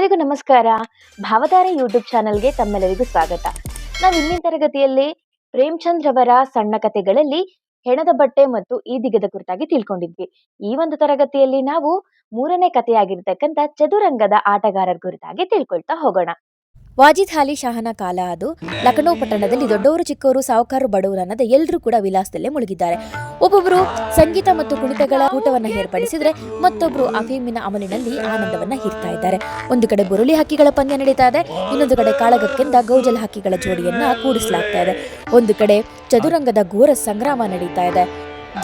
ಎಲ್ಲರಿಗೂ ನಮಸ್ಕಾರ. ಭಾವಧಾರೆ ಯೂಟ್ಯೂಬ್ ಚಾನೆಲ್ಗೆ ತಮ್ಮೆಲ್ಲರಿಗೂ ಸ್ವಾಗತ. ನಾವು ಇಂದಿನ ತರಗತಿಯಲ್ಲಿ ಪ್ರೇಮ್ಚಂದ್ ರವರ ಸಣ್ಣ ಕಥೆಗಳಲ್ಲಿ ಹೆಣದ ಬಟ್ಟೆ ಮತ್ತು ಈ ದಿಗದ ಕುರಿತಾಗಿ ತಿಳ್ಕೊಂಡಿದ್ವಿ. ಈ ಒಂದು ತರಗತಿಯಲ್ಲಿ ನಾವು ಮೂರನೇ ಕಥೆಯಾಗಿರ್ತಕ್ಕಂಥ ಚದುರಂಗದ ಆಟಗಾರರ ಕುರಿತಾಗಿ ತಿಳ್ಕೊಳ್ತಾ ಹೋಗೋಣ. ವಾಜಿದ್ ಹಾಲಿ ಶಾಹನ ಕಾಲ ಅದು. ಲಖನೌ ಪಟ್ಟಣದಲ್ಲಿ ದೊಡ್ಡವರು ಚಿಕ್ಕವರು ಸಾಹುಕಾರರು ಬಡವರು ಅನ್ನದೆ ಎಲ್ಲರೂ ಕೂಡ ವಿಲಾಸದಲ್ಲೇ ಮುಳುಗಿದ್ದಾರೆ. ಒಬ್ಬೊಬ್ಬರು ಸಂಗೀತ ಮತ್ತು ಕುಣಿತಗಳ ಊಟವನ್ನ ಏರ್ಪಡಿಸಿದ್ರೆ ಮತ್ತೊಬ್ಬರು ಅಫೀಮಿನ ಅಮಲಿನಲ್ಲಿ ಆನಂದವನ್ನ ಹೀರ್ತಾ ಇದ್ದಾರೆ. ಒಂದು ಕಡೆ ಬುರುಳಿ ಹಕ್ಕಿಗಳ ಪಂದ್ಯ ನಡೀತಾ ಇದೆ, ಇನ್ನೊಂದು ಕಡೆ ಕಾಳಗಕ್ಕಿಂತ ಗೌಜಲ್ ಹಕ್ಕಿಗಳ ಜೋಡಿಯನ್ನ ಕೂಡಿಸಲಾಗ್ತಾ ಇದೆ. ಒಂದು ಕಡೆ ಚದುರಂಗದ ಘೋರ ಸಂಗ್ರಾಮ ನಡೀತಾ ಇದೆ.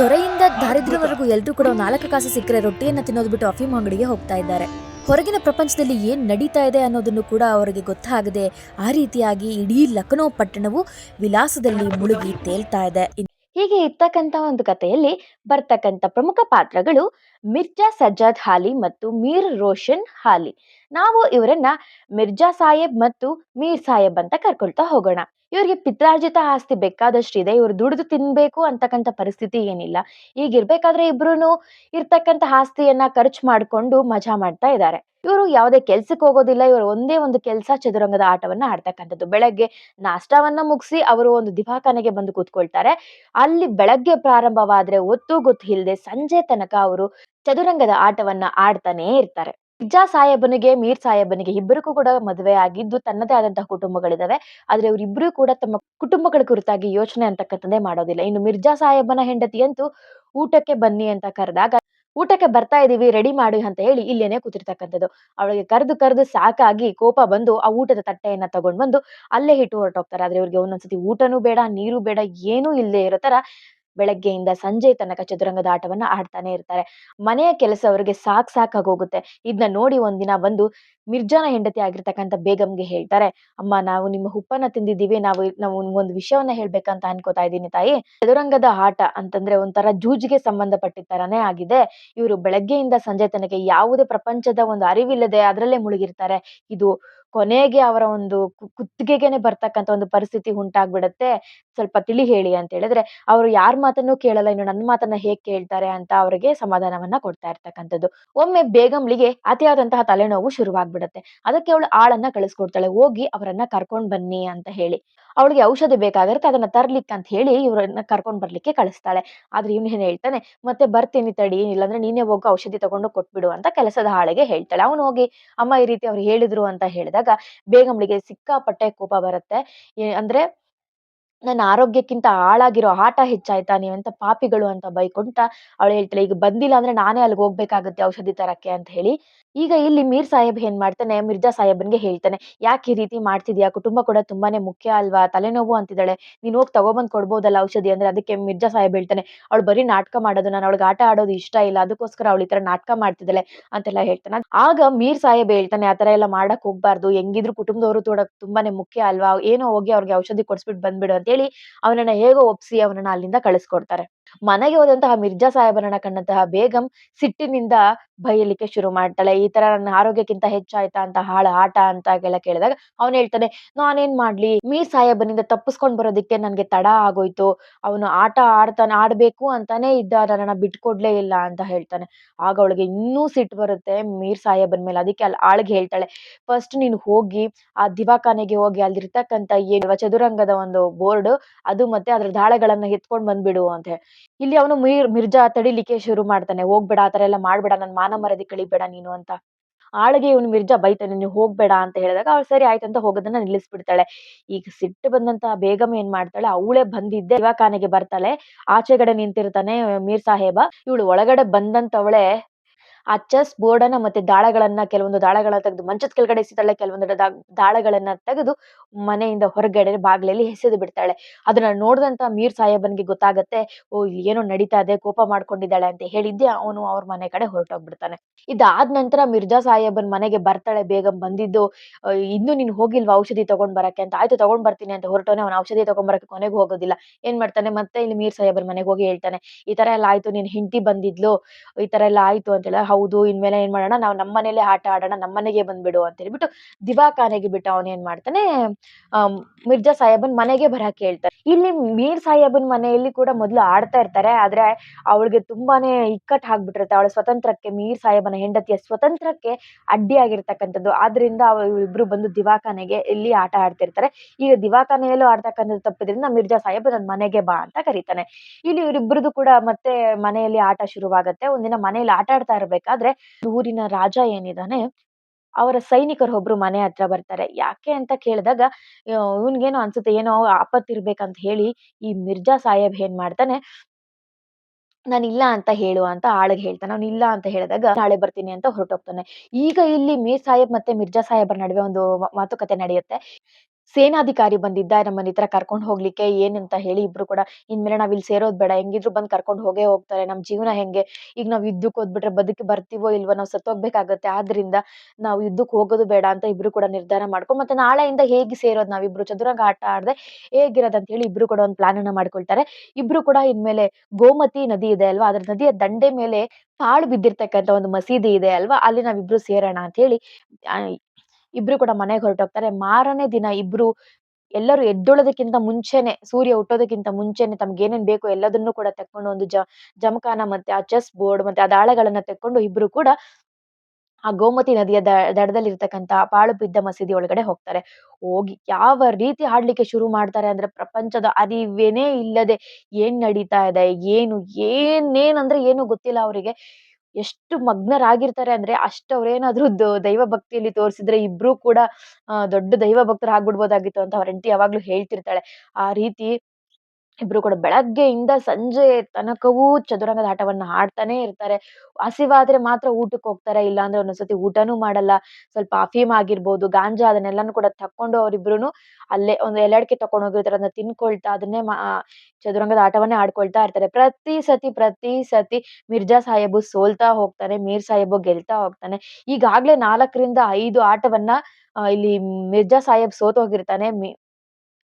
ದೊರೆಯಿಂದ ದಾರಿದ್ರ್ಯವರೆಗೂ ಎಲ್ಲರೂ ಕೂಡ ನಾಲ್ಕು ಕಾಸು ಸಿಕ್ಕರೆ ರೊಟ್ಟಿಯನ್ನ ತಿನ್ನೋದು ಬಿಟ್ಟು ಅಫೀಮ್ ಅಂಗಡಿಗೆ ಹೋಗ್ತಾ ಇದ್ದಾರೆ. ಹೊರಗಿನ ಪ್ರಪಂಚದಲ್ಲಿ ಏನು ನಡೀತಾ ಇದೆ ಅನ್ನೋದನ್ನು ಕೂಡ ಅವರಿಗೆ ಗೊತ್ತಾಗದೆ ಆ ರೀತಿಯಾಗಿ ಇಡೀ ಲಖನೌ ಪಟ್ಟಣವು ವಿಲಾಸದಲ್ಲಿ ಮುಳುಗಿ ತೇಲ್ತಾ ಇದೆ. ಹೀಗೆ ಇರ್ತಕ್ಕಂತ ಒಂದು ಕಥೆಯಲ್ಲಿ ಬರ್ತಕ್ಕಂತ ಪ್ರಮುಖ ಪಾತ್ರಗಳು ಮಿರ್ಜಾ ಸಜ್ಜಾದ್ ಹಾಲಿ ಮತ್ತು ಮೀರ್ ರೋಷನ್ ಹಾಲಿ. ನಾವು ಇವರನ್ನ ಮಿರ್ಜಾ ಸಾಹೇಬ್ ಮತ್ತು ಮೀರ್ ಸಾಹೇಬ್ ಅಂತ ಕರ್ಕೊಳ್ತಾ ಹೋಗೋಣ. ಇವ್ರಿಗೆ ಪಿತ್ರಾರ್ಜಿತ ಆಸ್ತಿ ಬೇಕಾದಷ್ಟಿದೆ, ಇವ್ರು ದುಡಿದು ತಿನ್ಬೇಕು ಅಂತಕ್ಕಂಥ ಪರಿಸ್ಥಿತಿ ಏನಿಲ್ಲ. ಈಗ ಇರ್ಬೇಕಾದ್ರೆ ಇಬ್ರು ಇರ್ತಕ್ಕಂಥ ಆಸ್ತಿಯನ್ನ ಖರ್ಚು ಮಾಡ್ಕೊಂಡು ಮಜಾ ಮಾಡ್ತಾ ಇದ್ದಾರೆ. ಇವರು ಯಾವುದೇ ಕೆಲ್ಸಕ್ಕೆ ಹೋಗೋದಿಲ್ಲ, ಇವರು ಒಂದೇ ಒಂದು ಕೆಲಸ ಚದುರಂಗದ ಆಟವನ್ನ ಆಡ್ತಕ್ಕಂಥದ್ದು. ಬೆಳಗ್ಗೆ ನಾಷ್ಟವನ್ನ ಮುಗಿಸಿ ಅವರು ಒಂದು ದಿವಾಖಾನೆಗೆ ಬಂದು ಕೂತ್ಕೊಳ್ತಾರೆ. ಅಲ್ಲಿ ಬೆಳಗ್ಗೆ ಪ್ರಾರಂಭವಾದ್ರೆ ಒತ್ತು ಗೊತ್ತು ಇಲ್ಲದೆ ಸಂಜೆ ತನಕ ಅವರು ಚದುರಂಗದ ಆಟವನ್ನ ಆಡ್ತಾನೇ ಇರ್ತಾರೆ. ಮಿರ್ಜಾ ಸಾಹೇಬನಿಗೆ, ಮೀರ್ ಸಾಹೇಬನಿಗೆ ಇಬ್ಬರಿಗೂ ಕೂಡ ಮದುವೆ ಆಗಿದ್ದು ತನ್ನದೇ ಆದಂತಹ ಕುಟುಂಬಗಳಿದಾವೆ. ಆದ್ರೆ ಇವರಿಬ್ರು ಕೂಡ ತಮ್ಮ ಕುಟುಂಬಗಳ ಕುರಿತಾಗಿ ಯೋಚನೆ ಅಂತಕ್ಕಂಥದ್ದೇ ಮಾಡೋದಿಲ್ಲ. ಇನ್ನು ಮಿರ್ಜಾ ಸಾಹೇಬನ ಹೆಂಡತಿ ಅಂತೂ ಊಟಕ್ಕೆ ಬನ್ನಿ ಅಂತ ಕರೆದಾಗ, ಊಟಕ್ಕೆ ಬರ್ತಾ ಇದೀವಿ, ರೆಡಿ ಮಾಡಿ ಅಂತ ಹೇಳಿ ಇಲ್ಲೇನೆ ಕೂತಿರ್ತಕ್ಕಂಥದ್ದು. ಅವಳಿಗೆ ಕರೆದು ಕರೆದು ಸಾಕಾಗಿ ಕೋಪ ಬಂದು ಆ ಊಟದ ತಟ್ಟೆಯನ್ನ ತಗೊಂಡ್ ಬಂದು ಅಲ್ಲೇ ಹಿಟ್ಟು ಹೊರಟೋಗ್ತಾರೆ. ಆದ್ರೆ ಇವ್ರಿಗೆ ಒಂದೊಂದ್ಸತಿ ಊಟನೂ ಬೇಡ, ನೀರು ಬೇಡ, ಏನೂ ಇಲ್ಲದೆ ಇರೋ ತರ ಬೆಳಗ್ಗೆಯಿಂದ ಸಂಜೆ ತನಕ ಚದುರಂಗದ ಆಟವನ್ನ ಆಡ್ತಾನೆ ಇರ್ತಾರೆ. ಮನೆಯ ಕೆಲಸ ಅವರಿಗೆ ಸಾಕ್ ಸಾಕಾಗಿ ಹೋಗುತ್ತೆ. ಇದನ್ನ ನೋಡಿ ಒಂದಿನ ಬಂದು ಮಿರ್ಜಾನ ಹೆಂಡತಿ ಆಗಿರ್ತಕ್ಕಂಥ ಬೇಗಂಗೆ ಹೇಳ್ತಾರೆ, ಅಮ್ಮ, ನಾವು ನಿಮ್ಮ ಉಪ್ಪನ್ನ ತಿಂದಿದ್ದೀವಿ, ನಾವು ನಾವು ಒಂದು ವಿಷಯವನ್ನ ಹೇಳ್ಬೇಕಂತ ಅನ್ಕೋತಾ ಇದ್ದೀನಿ ತಾಯಿ. ಚದುರಂಗದ ಆಟ ಅಂತಂದ್ರೆ ಒಂಥರ ಜೂಜಿಗೆ ಸಂಬಂಧಪಟ್ಟಿದ ತರಾನೇ ಆಗಿದೆ. ಇವರು ಬೆಳಗ್ಗೆಯಿಂದ ಸಂಜೆ ತನಕ ಯಾವುದೇ ಪ್ರಪಂಚದ ಒಂದು ಅರಿವಿಲ್ಲದೆ ಅದರಲ್ಲೇ ಮುಳುಗಿರ್ತಾರೆ. ಇದು ಕೊನೆಗೆ ಅವರ ಒಂದು ಕುತ್ತಿಗೆಗೆನೆ ಬರ್ತಕ್ಕಂಥ ಒಂದು ಪರಿಸ್ಥಿತಿ ಉಂಟಾಗ್ಬಿಡತ್ತೆ. ಸ್ವಲ್ಪ ತಿಳಿ ಹೇಳಿ ಅಂತ ಹೇಳಿದ್ರೆ, ಅವರು ಯಾರ ಮಾತನ್ನು ಕೇಳಲ್ಲ, ಇನ್ನು ನನ್ನ ಮಾತನ್ನ ಹೇಗ್ ಕೇಳ್ತಾರೆ ಅಂತ ಅವರಿಗೆ ಸಮಾಧಾನವನ್ನ ಕೊಡ್ತಾ ಇರ್ತಕ್ಕಂಥದ್ದು. ಒಮ್ಮೆ ಬೇಗಂಳಿಗೆ ಅತಿಯಾದಂತಹ ತಲೆನೋವು ಶುರುವಾಗ್ಬಿಡತ್ತೆ. ಅದಕ್ಕೆ ಅವಳು ಆಳನ್ನ ಕಳಿಸ್ಕೊಡ್ತಾಳೆ, ಹೋಗಿ ಅವರನ್ನ ಕರ್ಕೊಂಡ್ ಬನ್ನಿ ಅಂತ ಹೇಳಿ. ಅವಳಿಗೆ ಔಷಧ ಬೇಕಾಗಿರುತ್ತೆ, ಅದನ್ನ ತರ್ಲಿಕ್ಕೆ ಅಂತ ಹೇಳಿ ಇವರನ್ನ ಕರ್ಕೊಂಡ್ ಬರ್ಲಿಕ್ಕೆ ಕಳಿಸ್ತಾಳೆ. ಆದ್ರೆ ಇವ್ನು ಏನ್ ಹೇಳ್ತಾನೆ, ಮತ್ತೆ ಬರ್ತೀನಿ ತಡಿ, ಇಲ್ಲಾಂದ್ರೆ ನೀನೇ ಹೋಗಿ, ಔಷಧಿ ತಗೊಂಡು ಕೊಟ್ಬಿಡು ಅಂತ ಕೆಲಸದ ಹಾಳೆಗೆ ಹೇಳ್ತಾಳೆ. ಅವನು ಹೋಗಿ, ಅಮ್ಮ ಈ ರೀತಿ ಅವ್ರು ಹೇಳಿದ್ರು ಅಂತ ಹೇಳಿದಾಗ ಬೇಗಂಬಳಿಗೆ ಸಿಕ್ಕಾಪಟ್ಟೆ ಕೋಪ ಬರುತ್ತೆ. ಅಂದ್ರೆ ನನ್ನ ಆರೋಗ್ಯಕ್ಕಿಂತ ಹಾಳಾಗಿರೋ ಆಟ ಹೆಚ್ಚಾಯ್ತಾ ನೀವೆಂತ ಪಾಪಿಗಳು ಅಂತ ಬೈಕೊಂತ ಅವಳು ಹೇಳ್ತಾಳೆ, ಈಗ ಬಂದಿಲ್ಲ ಅಂದ್ರೆ ನಾನೇ ಅಲ್ಲಿಗೆ ಹೋಗ್ಬೇಕಾಗುತ್ತೆ ಔಷಧಿ ತರಕ್ಕೆ ಅಂತ ಹೇಳಿ. ಈಗ ಇಲ್ಲಿ ಮೀರ್ ಸಾಹೇಬ್ ಏನ್ ಮಾಡ್ತಾನೆ, ಮಿರ್ಜಾ ಸಾಹೇಬನ್ಗೆ ಹೇಳ್ತಾನೆ, ಯಾಕೆ ಈ ರೀತಿ ಮಾಡ್ತಿದ್ಯಾ? ಕುಟುಂಬ ಕೂಡ ತುಂಬಾನೇ ಮುಖ್ಯ ಅಲ್ವಾ? ತಲೆನೋವು ಅಂತಿದ್ದಾಳೆ. ನೀನು ಹೋಗಿ ತಗೊಬಂದ್ ಕೊಡ್ಬೋದಲ್ಲ ಔಷಧಿ? ಅಂದ್ರೆ ಅದಕ್ಕೆ ಮಿರ್ಜಾ ಸಾಹೇಬ್ ಹೇಳ್ತಾನೆ, ಅವಳು ಬರೀ ನಾಟಕ ಮಾಡೋದು, ನಾನು ಅವಳಿಗೆ ಆಟ ಆಡೋದು ಇಷ್ಟ ಇಲ್ಲ. ಅದಕ್ಕೋಸ್ಕರ ಅವಳು ಈ ತರ ನಾಟಕ ಮಾಡ್ತಿದ್ದಾಳೆ ಅಂತೆಲ್ಲ ಹೇಳ್ತಾನೆ. ಆಗ ಮೀರ್ ಸಾಹೇಬ್ ಹೇಳ್ತಾನೆ ಆತರ ಎಲ್ಲ ಮಾಡಕ್ ಹೋಗ್ಬಾರ್ದು. ಹೆಂಗಿದ್ರು ಕುಟುಂಬದವರು ಕೂಡ ತುಂಬಾನೇ ಮುಖ್ಯ ಅಲ್ವಾ? ಏನೋ ಹೋಗಿ ಅವ್ರಿಗೆ ಔಷಧಿ ಕೊಡ್ಸ್ಬಿಟ್ಟು ಬಂದ್ಬಿಡು ಅಂತ ಹೇಳಿ ಅವನನ್ನ ಹೇಗೋ ಒಪ್ಸಿ ಅವನನ್ನ ಅಲ್ಲಿಂದ ಕಳಿಸ್ಕೊಡ್ತಾರೆ. ಮನೆಗೆ ಹೋದಂತಹ ಮಿರ್ಜಾ ಸಾಹೇಬರನ್ನ ಕಂಡಂತಹ ಬೇಗಂ ಸಿಟ್ಟಿನಿಂದ ಬೈಯಲಿಕ್ಕೆ ಶುರು ಮಾಡ್ತಾಳೆ. ಈ ತರ ನನ್ನ ಆರೋಗ್ಯಕ್ಕಿಂತ ಹೆಚ್ಚಾಯ್ತಾ ಅಂತ ಹಾಳ, ಆಟ ಅಂತ ಎಲ್ಲ ಕೇಳಿದಾಗ ಅವನು ಹೇಳ್ತಾನೆ, ನಾನೇನ್ ಮಾಡ್ಲಿ? ಮೀರ್ ಸಾಹೇಬನಿಂದ ತಪ್ಪಿಸ್ಕೊಂಡ್ ಬರೋದಿಕ್ಕೆ ನನ್ಗೆ ತಡ ಆಗೋಯ್ತು. ಅವನು ಆಟ ಆಡ್ತಾನೆ, ಆಡ್ಬೇಕು ಅಂತಾನೆ ಇದ್ದ ನನ್ನ ಬಿಟ್ಕೊಡ್ಲೇ ಇಲ್ಲ ಅಂತ ಹೇಳ್ತಾನೆ. ಆಗ ಅವಳಿಗೆ ಇನ್ನೂ ಸಿಟ್ಟು ಬರುತ್ತೆ ಮೀರ್ ಸಾಹೇಬನ್ ಮೇಲೆ. ಅದಕ್ಕೆ ಅಲ್ಲಿ ಆಳ್ಗೆ ಹೇಳ್ತಾಳೆ, ಫಸ್ಟ್ ನೀನು ಹೋಗಿ ಆ ದಿವಾಖಾನೆಗೆ ಹೋಗಿ ಅಲ್ಲಿರ್ತಕ್ಕಂಥ ಏನು ಚದುರಂಗದ ಒಂದು ಬೋರ್ಡ್, ಅದು ಮತ್ತೆ ಅದ್ರ ದಾಳಗಳನ್ನ ಎತ್ಕೊಂಡ್ ಬಂದ್ಬಿಡು ಅಂತ ಹೇಳಿ ಇಲ್ಲಿ ಅವನು ಮೀರ್, ಮಿರ್ಜಾ ತಡಿಲಿಕ್ಕೆ ಶುರು ಮಾಡ್ತಾನೆ. ಹೋಗ್ಬೇಡ ಆತರ ಎಲ್ಲ ಮಾಡ್ಬೇಡ, ನನ್ ಮಾನ ಮರ್ಯಾದೆ ಕಳಿಬೇಡ ನೀನು ಅಂತ. ಆಳಿಗೆ ಇವನು ಮಿರ್ಜಾ ಬೈತಾನೆ, ನೀನು ಹೋಗ್ಬೇಡ ಅಂತ ಹೇಳಿದಾಗ ಅವಳು ಸರಿ ಆಯ್ತು ಅಂತ ಹೋಗೋದನ್ನ ನಿಲ್ಲಿಸ್ಬಿಡ್ತಾಳೆ. ಈಗ ಸಿಟ್ಟು ಬಂದಂತ ಬೇಗಮ್ ಏನ್ ಮಾಡ್ತಾಳೆ, ಅವಳೇ ಬಂದಿದ್ದೆ ದಿವಾಖಾನೆಗೆ ಬರ್ತಾಳೆ. ಆಚೆಗಡೆ ನಿಂತಿರ್ತಾನೆ ಮೀರ್ ಸಾಹೇಬ. ಇವಳು ಒಳಗಡೆ ಬಂದಂತವಳೆ ಆ ಚೆಸ್ ಬೋರ್ಡ್ ಅನ್ನ ಮತ್ತೆ ದಾಳಗಳನ್ನ ಕೆಲವೊಂದು ದಾಳಗಳನ್ನ ತೆಗೆದು ಮಂಚದ ಕೆಳಗಡೆ ಎಸಿತಾಳೆ, ಕೆಲವೊಂದು ದಾಳಗಳನ್ನ ತೆಗೆದು ಮನೆಯಿಂದ ಹೊರಗಡೆ ಬಾಗಿಲಲ್ಲಿ ಎಸೆದು ಬಿಡ್ತಾಳೆ. ಅದನ್ನ ನೋಡಿದಂತ ಮೀರ್ ಸಾಹೇಬನ್ಗೆ ಗೊತ್ತಾಗತ್ತೆ, ಓ ಏನೋ ನಡೀತಾ ಇದೆ, ಕೋಪ ಮಾಡ್ಕೊಂಡಿದ್ದಾಳೆ ಅಂತ ಹೇಳಿದ್ದೆ ಅವನು ಅವ್ರ ಮನೆ ಕಡೆ ಹೊರಟೋಗ್ಬಿಡ್ತಾನೆ. ಇದಾದ ನಂತರ ಮಿರ್ಜಾ ಸಾಹೇಬನ್ ಮನೆಗೆ ಬರ್ತಾಳೆ, ಬೇಗ ಬಂದಿದ್ದು ಇನ್ನು ನೀನು ಹೋಗಿಲ್ವಾ ಔಷಧಿ ತಗೊಂಡ್ ಬರಕ್ಕೆ? ಅಂತ, ಆಯ್ತು ತಗೊಂಡ್ ಬರ್ತೀನಿ ಅಂತ ಹೊರಟೋನೆ ಅವನ ಔಷಧಿ ತಗೊಂಡ್ ಬರಕ್ಕೆ ಕೊನೆಗೂ ಹೋಗೋದಿಲ್ಲ. ಏನ್ ಮಾಡ್ತಾನೆ, ಮತ್ತೆ ಇಲ್ಲಿ ಮೀರ್ ಸಾಹೇಬನ್ ಮನೆಗೆ ಹೋಗಿ ಹೇಳ್ತಾನೆ, ಈ ತರ ಎಲ್ಲ ಆಯ್ತು, ನೀನ್ ಹಿಂಟಿ ಬಂದಿದ್ಲು, ಈ ತರ ಎಲ್ಲ ಆಯ್ತು ಅಂತ ಹೇಳಿ ಹೌದು, ಇನ್ಮೇಲೆ ಏನ್ ಮಾಡೋಣ, ನಾವು ನಮ್ಮ ಮನೇಲೆ ಆಟ ಆಡೋಣ ನಮ್ಮ ಮನೆಗೆ ಬಂದ್ಬಿಡು ಅಂತ ಹೇಳ್ಬಿಟ್ಟು ದಿವಾಖಾನೆಗೆ ಬಿಟ್ಟು ಅವನ್ ಏನ್ ಮಾಡ್ತಾನೆ ಮಿರ್ಜಾ ಸಾಹೇಬನ್ ಮನೆಗೆ ಬರಕ್ ಹೇಳ್ತಾರೆ ಇಲ್ಲಿ ಮೀರ್ ಸಾಹೇಬನ್ ಮನೆಯಲ್ಲಿ ಕೂಡ ಮೊದ್ಲು ಆಡ್ತಾ ಇರ್ತಾರೆ, ಆದ್ರೆ ಅವಳಿಗೆ ತುಂಬಾನೇ ಇಕ್ಕಟ್ ಆಗ್ಬಿಟ್ಟಿರುತ್ತೆ. ಅವಳ ಸ್ವತಂತ್ರಕ್ಕೆ, ಮೀರ್ ಸಾಹೇಬನ ಹೆಂಡತಿಯ ಸ್ವತಂತ್ರಕ್ಕೆ ಅಡ್ಡಿಯಾಗಿರ್ತಕ್ಕಂಥದ್ದು. ಆದ್ರಿಂದ ಇಬ್ರು ಬಂದು ದಿವಾಖಾನೆಗೆ ಇಲ್ಲಿ ಆಟ ಆಡ್ತಿರ್ತಾರೆ. ಈಗ ದಿವಾಖಾನೆಯಲ್ಲೂ ಆಡ್ತಕ್ಕಂಥದ್ದು ತಪ್ಪಿದ್ರಿಂದ ಮಿರ್ಜಾ ಸಾಹೇಬ್ ನನ್ ಮನೆಗೆ ಬಾ ಅಂತ ಕರೀತಾನೆ. ಇಲ್ಲಿ ಇವರಿಬ್ರದ್ದು ಕೂಡ ಮತ್ತೆ ಮನೆಯಲ್ಲಿ ಆಟ ಶುರುವಾಗುತ್ತೆ. ಒಂದಿನ ಮನೆಯಲ್ಲಿ ಆಟ ಆಡ್ತಾ ಇರ್ಬೇಕಾದ್ರೆ ಊರಿನ ರಾಜ ಏನಿದಾನೆ, ಅವರ ಸೈನಿಕರು ಒಬ್ರು ಮನೆ ಹತ್ರ ಬರ್ತಾರೆ. ಯಾಕೆ ಅಂತ ಕೇಳಿದಾಗ ಇವನ್ಗೇನೋ ಅನ್ಸುತ್ತೆ, ಏನೋ ಆಪತ್ತಿರ್ಬೇಕಂತ ಹೇಳಿ ಈ ಮಿರ್ಜಾ ಸಾಹೇಬ್ ಏನ್ ಮಾಡ್ತಾನೆ ನಾನು ಇಲ್ಲ ಅಂತ ಹೇಳು ಅಂತ ಆಳಿಗೆ ಹೇಳ್ತಾನೆ. ಅವ್ನು ಇಲ್ಲ ಅಂತ ಹೇಳಿದಾಗ ನಾಳೆ ಬರ್ತೀನಿ ಅಂತ ಹೊರಟೋಗ್ತಾನೆ. ಈಗ ಇಲ್ಲಿ ಮೀರ್ ಸಾಹೇಬ್ ಮತ್ತೆ ಮಿರ್ಜಾ ಸಾಹೇಬ್ರ ನಡುವೆ ಒಂದು ಮಾತುಕತೆ ನಡೆಯುತ್ತೆ. ಸೇನಾಧಿಕಾರಿ ಬಂದಿದ್ದ ನಮ್ಮನ್ನ ಈ ತರ ಕರ್ಕೊಂಡು ಹೋಗ್ಲಿಕ್ಕೆ ಏನಂತ ಹೇಳಿ ಇಬ್ರು ಕೂಡ, ಇನ್ಮೇಲೆ ನಾವ್ ಇಲ್ಲಿ ಸೇರೋದ್ ಬೇಡ, ಹೆಂಗಿದ್ರು ಬಂದ್ ಕರ್ಕೊಂಡು ಹೋಗೇ ಹೋಗ್ತಾರೆ, ನಮ್ ಜೀವನ ಹೆಂಗೆ? ಈಗ ನಾವ್ ಯುದ್ಧಕ್ಕೆ ಹೋದ್ಬಿಟ್ರೆ ಬದುಕಿ ಬರ್ತೀವೋ ಇಲ್ವೋ, ನಾವ್ ಸತ್ತೋಗ್ಬೇಕಾಗತ್ತೆ, ಆದ್ರಿಂದ ನಾವು ಯುದ್ಧಕ್ಕೆ ಹೋಗೋದು ಬೇಡ ಅಂತ ಇಬ್ರು ಕೂಡ ನಿರ್ಧಾರ ಮಾಡ್ಕೊಂಡು, ಮತ್ತೆ ನಾಳೆಯಿಂದ ಹೇಗೆ ಸೇರೋದು ನಾವಿಬ್ರು? ಚದುರಂಗ ಆಟ ಆಡದೆ, ಹೇಗಿರೋದು? ಅಂತ ಹೇಳಿ ಇಬ್ರು ಕೂಡ ಒಂದು ಪ್ಲಾನ್ ಅನ್ನ ಮಾಡ್ಕೊಳ್ತಾರೆ. ಇಬ್ರು ಕೂಡ ಇನ್ಮೇಲೆ ಗೋಮತಿ ನದಿ ಇದೆ ಅಲ್ವಾ, ಅದ್ರ ನದಿಯ ದಂಡೆ ಮೇಲೆ ಪಾಳು ಬಿದ್ದಿರ್ತಕ್ಕಂಥ ಒಂದು ಮಸೀದಿ ಇದೆ ಅಲ್ವಾ, ಅಲ್ಲಿ ನಾವಿಬ್ರು ಸೇರೋಣ ಅಂತ ಹೇಳಿ ಇಬ್ರು ಕೂಡ ಮನೆಗೆ ಹೊರಟೋಗ್ತಾರೆ. ಮಾರನೇ ದಿನ ಇಬ್ರು ಎಲ್ಲರೂ ಎದ್ದೊಳೋದಕ್ಕಿಂತ ಮುಂಚೆನೆ, ಸೂರ್ಯ ಹುಟ್ಟೋದಕ್ಕಿಂತ ಮುಂಚೆನೆ ತಮ್ಗೆ ಏನೇನ್ ಬೇಕು ಎಲ್ಲದನ್ನು ಕೂಡ ತಕ್ಕೊಂಡು ಒಂದು ಜ, ಜಮಖಾನ ಮತ್ತೆ ಆ ಚೆಸ್ ಬೋರ್ಡ್ ಮತ್ತೆ ಆ ದಾಳಗಳನ್ನ ತೆಕ್ಕೊಂಡು ಇಬ್ರು ಕೂಡ ಆ ಗೋಮತಿ ನದಿಯ ದಡದಲ್ಲಿ ಇರ್ತಕ್ಕಂತ ಪಾಳು ಬಿದ್ದ ಮಸೀದಿ ಒಳಗಡೆ ಹೋಗ್ತಾರೆ. ಹೋಗಿ ಯಾವ ರೀತಿ ಹಾಡ್ಲಿಕ್ಕೆ ಶುರು ಮಾಡ್ತಾರೆ ಅಂದ್ರೆ ಪ್ರಪಂಚದ ಅರಿವೇನೇ ಇಲ್ಲದೆ ಏನ್ ನಡೀತಾ ಇದೆ, ಏನು, ಏನೇನಂದ್ರೆ ಏನು ಗೊತ್ತಿಲ್ಲ ಅವರಿಗೆ. ಎಷ್ಟು ಮಗ್ನರಾಗಿರ್ತಾರೆ ಅಂದ್ರೆ ಅಷ್ಟು ಅವ್ರೇನಾದ್ರೂ ದೈವ ಭಕ್ತಿಯಲ್ಲಿ ತೋರಿಸಿದ್ರೆ ಇಬ್ರು ಕೂಡ ದೊಡ್ಡ ದೈವ ಭಕ್ತರು ಆಗ್ಬಿಡ್ಬೋದಾಗಿತ್ತು ಅಂತ ಅವ್ರ ಹೆಂಡತಿ ಯಾವಾಗ್ಲೂ ಹೇಳ್ತಿರ್ತಾಳೆ. ಆ ರೀತಿ ಇಬ್ರು ಕೂಡ ಬೆಳಗ್ಗೆಯಿಂದ ಸಂಜೆ ತನಕವೂ ಚದುರಂಗದ ಆಟವನ್ನ ಆಡ್ತಾನೆ ಇರ್ತಾರೆ. ಹಸಿವಾದ್ರೆ ಮಾತ್ರ ಊಟಕ್ಕೆ ಹೋಗ್ತಾರೆ ಇಲ್ಲ ಅಂದ್ರೆ ಒಂದೊಂದ್ಸತಿ ಊಟನೂ ಮಾಡಲ್ಲ. ಸ್ವಲ್ಪ ಅಫೀಮ್ ಆಗಿರ್ಬೋದು, ಗಾಂಜಾ ಅದನ್ನೆಲ್ಲಾನು ಕೂಡ ತಕೊಂಡು ಅವ್ರಿಬ್ರು ಅಲ್ಲೇ ಒಂದು ಎಲೆಡ್ಕೆ ತಕೊಂಡು ಹೋಗಿರ್ತಾರೆ, ಅದನ್ನ ತಿನ್ಕೊಳ್ತಾ ಅದನ್ನೇ ಚದುರಂಗದ ಆಟವನ್ನೇ ಆಡ್ಕೊಳ್ತಾ ಇರ್ತಾರೆ. ಪ್ರತಿ ಸತಿ ಪ್ರತಿ ಸತಿ ಮಿರ್ಜಾ ಸಾಹೇಬು ಸೋಲ್ತಾ ಹೋಗ್ತಾನೆ, ಮೀರ್ ಸಾಹೇಬು ಗೆಲ್ತಾ ಹೋಗ್ತಾನೆ. ಈಗಾಗ್ಲೇ ನಾಲ್ಕರಿಂದ ಐದು ಆಟವನ್ನ ಇಲ್ಲಿ ಮಿರ್ಜಾ ಸಾಹೇಬ್ ಸೋತೋಗಿರ್ತಾನೆ ಮಿ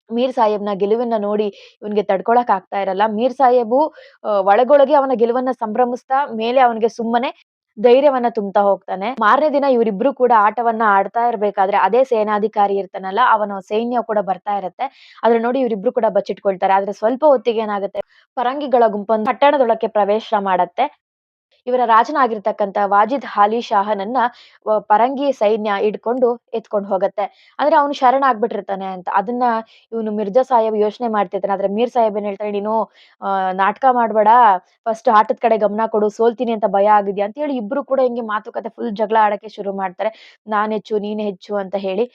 ಮೀರ್ ಸಾಹೇಬ್‌ನ ಗೆಲುವನ್ನ ನೋಡಿ ಇವನ್ಗೆ ತಡ್ಕೊಳಕ್ ಆಗ್ತಾ ಇರಲ್ಲ. ಮೀರ್ ಸಾಹೇಬು ಒಳಗೊಳಗೆ ಅವನ ಗೆಲುವನ್ನ ಸಂಭ್ರಮಿಸ್ತಾ ಮೇಲೆ ಅವನಿಗೆ ಸುಮ್ಮನೆ ಧೈರ್ಯವನ್ನ ತುಂಬ್ತಾ ಹೋಗ್ತಾನೆ. ಮಾರನೇ ದಿನ ಇವರಿಬ್ರು ಕೂಡ ಆಟವನ್ನ ಆಡ್ತಾ ಇರ್ಬೇಕಾದ್ರೆ ಅದೇ ಸೇನಾಧಿಕಾರಿ ಇರ್ತಾನಲ್ಲ, ಅವನ ಸೈನ್ಯ ಕೂಡ ಬರ್ತಾ ಇರತ್ತೆ. ಅದ್ರ ನೋಡಿ ಇವರಿಬ್ರು ಕೂಡ ಬಚ್ಚಿಟ್ಕೊಳ್ತಾರೆ. ಆದ್ರೆ ಸ್ವಲ್ಪ ಹೊತ್ತಿಗೆ ಏನಾಗುತ್ತೆ, ಪರಂಗಿಗಳ ಗುಂಪೊಂದು ಪಟ್ಟಣದೊಳಕ್ಕೆ ಪ್ರವೇಶ ಮಾಡತ್ತೆ. ಇವರ ರಾಜನಾಗಿರ್ತಕ್ಕಂತ ವಾಜಿದ್ ಹಾಲಿ ಶಾಹನನ್ನ ಪರಂಗಿ ಸೈನ್ಯ ಇಟ್ಕೊಂಡು ಎತ್ಕೊಂಡು ಹೋಗತ್ತೆ. ಅಂದ್ರೆ ಅವನು ಶರಣ ಆಗ್ಬಿಟ್ಟಿರ್ತಾನೆ ಅಂತ. ಅದನ್ನ ಇವನು ಮಿರ್ಜಾ ಸಾಹೇಬ್ ಯೋಚನೆ ಮಾಡ್ತಿರ್ತಾನೆ. ಆದ್ರೆ ಮೀರ್ ಸಾಹೇಬ್ ಏನ್ ಹೇಳ್ತಾನೆ, ನೀನು ನಾಟಕ ಮಾಡ್ಬೇಡ ಫಸ್ಟ್ ಆಟದ ಕಡೆ ಗಮನ ಕೊಡು, ಸೋಲ್ತೀನಿ ಅಂತ ಭಯ ಆಗಿದ್ಯಾ ಅಂತ ಹೇಳಿ ಇಬ್ರು ಕೂಡ ಹಿಂಗೆ ಮಾತುಕತೆ ಫುಲ್ ಜಗಳ ಆಡಕ್ಕೆ ಶುರು ಮಾಡ್ತಾರೆ. ನಾನ್ ಹೆಚ್ಚು, ನೀನ್ ಹೆಚ್ಚು ಅಂತ ಹೇಳಿ.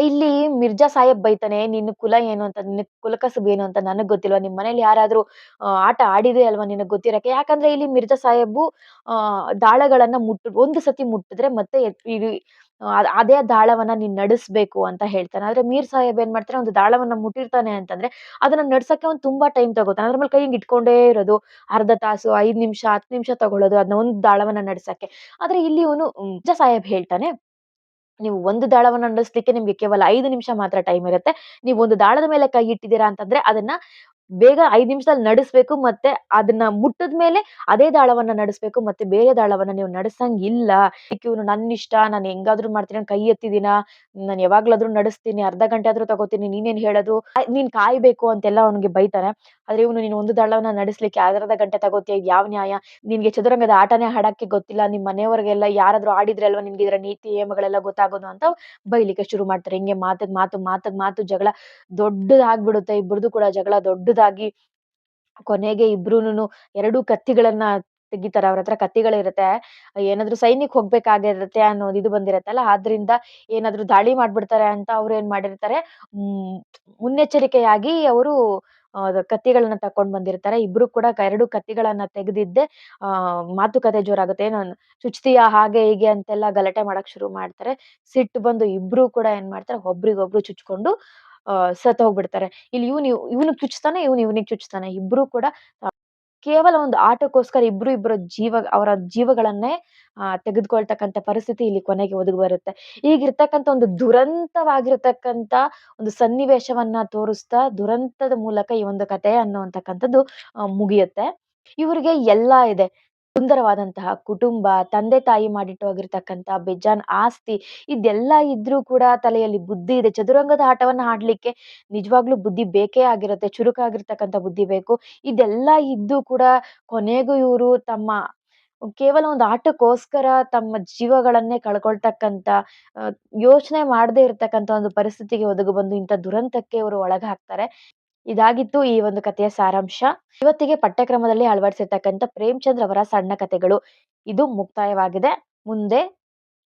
ಇಲ್ಲಿ ಮಿರ್ಜಾ ಸಾಹೇಬ್ ಬೈತಾನೆ, ನಿನ್ನ ಕುಲ ಏನು ಅಂತ, ನಿನ್ನ ಕುಲಕಸುಬು ಏನು ಅಂತ ನನಗ್ ಗೊತ್ತಿಲ್ವಾ? ನಿಮ್ ಮನೇಲಿ ಯಾರಾದ್ರೂ ಆಟ ಆಡಿದೆ ಅಲ್ವಾ ನಿನಗ್ ಗೊತ್ತಿರಕ್ಕೆ? ಯಾಕಂದ್ರೆ ಇಲ್ಲಿ ಮಿರ್ಜಾ ಸಾಹೇಬು, ಆ, ದಾಳಗಳನ್ನ ಮುಟ್ಟು, ಒಂದು ಸತಿ ಮುಟ್ಟಿದ್ರೆ ಮತ್ತೆ ಇದು ಅದ್- ದಾಳವನ್ನ ನೀನ್ ನಡೆಸ್ಬೇಕು ಅಂತ ಹೇಳ್ತಾನೆ. ಆದ್ರೆ ಮೀರ್ ಸಾಹೇಬ್ ಏನ್ ಮಾಡ್ತಾರೆ? ಒಂದು ದಾಳವನ್ನ ಮುಟ್ಟಿರ್ತಾನೆ ಅಂತಂದ್ರೆ, ಅದನ್ನ ನಡ್ಸಕ್ಕೆ ಒಂದು ತುಂಬಾ ಟೈಮ್ ತಗೋತಾನೆ. ಅದ್ರ ಮೇಲೆ ಕೈ ಇಟ್ಕೊಂಡೇ ಇರೋದು, ಅರ್ಧ ತಾಸು, ಐದ್ ನಿಮಿಷ, ಹತ್ತು ನಿಮಿಷ ತಗೊಳ್ಳೋದು ಅದನ್ನ ಒಂದು ದಾಳವನ್ನ ನಡ್ಸಕ್ಕೆ. ಆದ್ರೆ ಇಲ್ಲಿ ಅವನು ಮಿರ್ಜಾ ಸಾಹೇಬ್ ಹೇಳ್ತಾನೆ ನೀವು ಒಂದು ದಾಳವನ್ನು ನಡೆಸ್ಲಿಕ್ಕೆ ನಿಮ್ಗೆ ಕೇವಲ ಐದು ನಿಮಿಷ ಮಾತ್ರ ಟೈಮ್ ಇರುತ್ತೆ. ನೀವು ಒಂದು ದಾಳದ ಮೇಲೆ ಕೈ ಇಟ್ಟಿದ್ದೀರಾ ಅಂತಂದ್ರೆ ಅದನ್ನ ಬೇಗ 5 ನಿಮಿಷದಲ್ಲಿ ನಡೆಸ್ಬೇಕು ಮತ್ತೆ ಅದನ್ನ ಮುಟ್ಟದ ಮೇಲೆ ಅದೇ ದಾಳವನ್ನ ನಡೆಸ್ಬೇಕು ಮತ್ತೆ ಬೇರೆ ದಾಳವನ್ನ ನೀವು ನಡೆಸಂಗಿಲ್ಲ. ಇವನು ಇವ್ನು ನನ್ನಿಷ್ಟ. ನಾನು ಹೆಂಗಾದ್ರೂ ಮಾಡ್ತೀನಿ. ಕೈ ಎತ್ತಿದಿನ ನಾನು ಯಾವಾಗ್ಲಾದ್ರೂ ನಡೆಸ್ತೀನಿ. ಅರ್ಧ ಗಂಟೆ ಆದ್ರೂ ತಗೋತೀನಿ. ನೀನೇನ್ ಹೇಳೋದು? ನೀನ್ ಕಾಯ್ಬೇಕು ಅಂತೆಲ್ಲ ಅವ್ನಿಗೆ ಬೈತಾನೆ. ಆದ್ರೆ ಇವನು, ನೀನು ಒಂದು ದಾಳವನ್ನ ನಡೆಸ್ಲಿಕ್ಕೆ ಅರ್ಧ ಗಂಟೆ ತಗೋತೀಯ? ಯಾವ ನ್ಯಾಯ? ನಿನ್ಗೆ ಚದುರಂಗದ ಆಟನೇ ಹಾಡಕ್ಕೆ ಗೊತ್ತಿಲ್ಲ. ನಿಮ್ ಮನೆಯವ್ರಿಗೆಲ್ಲ ಯಾರಾದ್ರೂ ಆಡಿದ್ರೆ ಅಲ್ವಾ ನಿನ್ಗೆ ಇದರ ನೀತಿ ನಿಯಮಗಳೆಲ್ಲ ಗೊತ್ತಾಗೋದು ಅಂತ ಬೈಲಿಕ್ಕೆ ಶುರು ಮಾಡ್ತಾರೆ. ಹಿಂಗೆ ಮಾತು ಮಾತು ಮಾತು ಮಾತು ಜಗಳ ದೊಡ್ಡದಾಗ್ಬಿಡುತ್ತೆ. ಇಬ್ಬರದು ಕೂಡ ಜಗಳ ದೊಡ್ಡದಾಗಿ ಕೊನೆಗೆ ಇಬ್ರುನು ಎರಡು ಕತ್ತಿಗಳನ್ನ ತೆಗಿತಾರೆ ಅವ್ರ ಹತ್ರ ಕತ್ತಿಗಳಿರತ್ತೆ. ಏನಾದ್ರು ಸೈನಿಕ್ ಹೋಗ್ಬೇಕಾಗಿರುತ್ತೆ ಅನ್ನೋದು ಇದು ಬಂದಿರತ್ತಲ್ಲ ಆದ್ರಿಂದ ಏನಾದ್ರು ದಾಳಿ ಮಾಡ್ಬಿಡ್ತಾರೆ ಅಂತ ಅವ್ರು ಏನ್ ಮಾಡಿರ್ತಾರೆ ಮುನ್ನೆಚ್ಚರಿಕೆಯಾಗಿ ಅವರು ಕತ್ತಿಗಳನ್ನ ತಕೊಂಡ್ ಬಂದಿರ್ತಾರೆ. ಇಬ್ರು ಕೂಡ ಎರಡು ಕತ್ತಿಗಳನ್ನ ತೆಗ್ದಿದ್ದೆ, ಆ, ಮಾತುಕತೆ ಜೋರಾಗುತ್ತೆ. ಏನೋ ಚುಚ್ತೀಯಾ, ಹಾಗೆ ಹೀಗೆ ಅಂತೆಲ್ಲ ಗಲಾಟೆ ಮಾಡಕ್ ಶುರು ಮಾಡ್ತಾರೆ. ಸಿಟ್ಟು ಬಂದು ಇಬ್ರು ಕೂಡ ಏನ್ ಮಾಡ್ತಾರೆ ಒಬ್ರಿಗೊಬ್ರು ಚುಚ್ಕೊಂಡು ಆ ಸತ್ತೋಗ್ಬಿಡ್ತಾರೆ. ಇಲ್ಲಿ ಇವ್ನು ಇವ್ನಿಗ್ ಚುಚ್ತಾನೆ, ಇವ್ನು ಇವ್ನಿಗ್ ಚುಚ್ತಾನೆ. ಇಬ್ರು ಕೂಡ ಕೇವಲ ಒಂದು ಆಟಕ್ಕೋಸ್ಕರ ಇಬ್ರು ಇಬ್ಬರ ಜೀವ, ಅವರ ಜೀವಗಳನ್ನೇ, ಆ, ತೆಗೆದುಕೊಳ್ತಕ್ಕಂಥ ಪರಿಸ್ಥಿತಿ ಇಲ್ಲಿ ಕೊನೆಗೆ ಒದಗಿ ಬರುತ್ತೆ. ಈಗಿರ್ತಕ್ಕಂಥ ಒಂದು ದುರಂತವಾಗಿರ್ತಕ್ಕಂಥ ಒಂದು ಸನ್ನಿವೇಶವನ್ನ ತೋರಿಸ್ತಾ ದುರಂತದ ಮೂಲಕ ಈ ಒಂದು ಕಥೆ ಅನ್ನುವಂತಕ್ಕಂಥದ್ದು ಮುಗಿಯುತ್ತೆ. ಇವ್ರಿಗೆ ಎಲ್ಲಾ ಇದೆ. ಸುಂದರವಾದಂತಹ ಕುಟುಂಬ, ತಂದೆ-ತಾಯಿ ಮಾಡಿಟ್ಟು ಹೋಗಿರ್ತಕ್ಕಂಥ ಬೇಜಾನ್ ಆಸ್ತಿ ಇದೆಲ್ಲ ಇದ್ರೂ ಕೂಡ ತಲೆಯಲ್ಲಿ ಬುದ್ಧಿ ಇದೆ. ಚದುರಂಗದ ಆಟವನ್ನ ಆಡ್ಲಿಕ್ಕೆ ನಿಜವಾಗ್ಲೂ ಬುದ್ಧಿ ಬೇಕೇ ಆಗಿರುತ್ತೆ. ಚುರುಕಾಗಿರ್ತಕ್ಕಂಥ ಬುದ್ಧಿ ಬೇಕು. ಇದೆಲ್ಲ ಇದ್ದು ಕೂಡ ಕೊನೆಗೂ ಇವರು ತಮ್ಮ ಕೇವಲ ಒಂದು ಆಟಕ್ಕೋಸ್ಕರ ತಮ್ಮ ಜೀವಗಳನ್ನೇ ಕಳ್ಕೊಳ್ತಕ್ಕಂಥ ಯೋಚನೆ ಮಾಡದೇ ಇರತಕ್ಕಂಥ ಒಂದು ಪರಿಸ್ಥಿತಿಗೆ ಒದಗು ಬಂದು ಇಂಥ ದುರಂತಕ್ಕೆ ಇವರು ಒಳಗಾಗ್ತಾರೆ. ಇದಾಗಿತ್ತು ಈ ಒಂದು ಕಥೆಯ ಸಾರಾಂಶ. ಇವತ್ತಿಗೆ ಪಠ್ಯಕ್ರಮದಲ್ಲಿ ಅಳವಡಿಸಿರ್ತಕ್ಕಂಥ ಪ್ರೇಮಚಂದ್ರ ಅವರ ಸಣ್ಣ ಕಥೆಗಳು ಇದು ಮುಕ್ತಾಯವಾಗಿದೆ. ಮುಂದೆ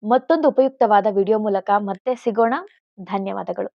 ಮತ್ತೊಂದು ಉಪಯುಕ್ತವಾದ ವಿಡಿಯೋ ಮೂಲಕ ಮತ್ತೆ ಸಿಗೋಣ. ಧನ್ಯವಾದಗಳು.